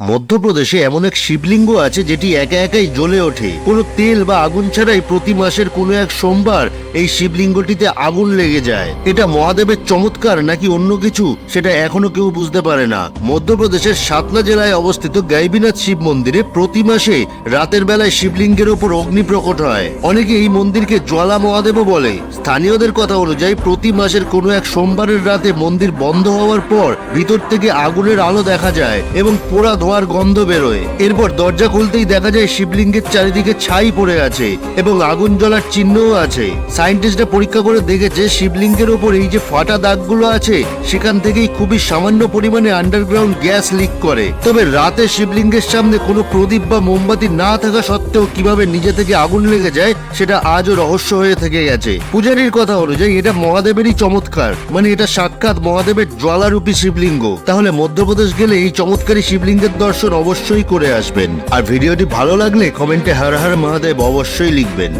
মধ্যপ্রদেশে এমন এক শিবলিঙ্গ আছে যেটি একা একাই জ্বলে ওঠে। কোনো তেল বা আগুন ছাড়াই প্রতি মাসের কোনো এক সোমবার এই শিবলিঙ্গটিতে আগুন লেগে যায়। এটা মহাদেবের চমৎকার নাকি অন্য কিছু, সেটা এখনও কেউ বুঝতে পারে না। মধ্যপ্রদেশের সাতনা জেলায় অবস্থিত গাইবিনাথ শিব মন্দিরে প্রতি মাসে রাতের বেলায় শিবলিঙ্গের ওপর অগ্নি প্রকট হয়। অনেকে এই মন্দিরকে জ্বালা মহাদেবও বলে। স্থানীয়দের কথা অনুযায়ী প্রতি মাসের কোনো এক সোমবারের রাতে মন্দির বন্ধ হওয়ার পর ভিতর থেকে আগুনের আলো দেখা যায় এবং পোড়া ধোয়ার গন্ধ বেরোয়। এরপর দরজা খুলতেই দেখা যায় শিবলিঙ্গের চারিদিকে ছাই পড়ে আছে এবং আগুন জ্বলার চিহ্নও আছে। সায়েন্টিস্টরা পরীক্ষা করে দেখেছে শিবলিঙ্গের ওপর এই যে ফাটা দাগগুলো আছে, সেখান থেকেই খুবই সামান্য পরিমাণে আন্ডারগ্রাউন্ড গ্যাস লিক করে। তবে রাতে শিবলিঙ্গের সামনে কোনো প্রদীপ বা মোমবাতি না থাকা সত্ত্বেও কীভাবে নিজে থেকে আগুন লেগে যায়, সেটা আজও রহস্য হয়ে থেকে গেছে। পূজারীর কথা অনুযায়ী এটা মহাদেবেরই চমৎকার। মানে এটা সাক্ষাৎ মহাদেবের জ্বালারূপী শিবলিঙ্গ। তাহলে মধ্যপ্রদেশ গেলে এই চমৎকারী শিবলিঙ্গের দর্শন অবশ্যই করে আসবেন। আর ভিডিওটি ভালো লাগলে কমেন্টে হর হর মহাদেব অবশ্যই লিখবেন।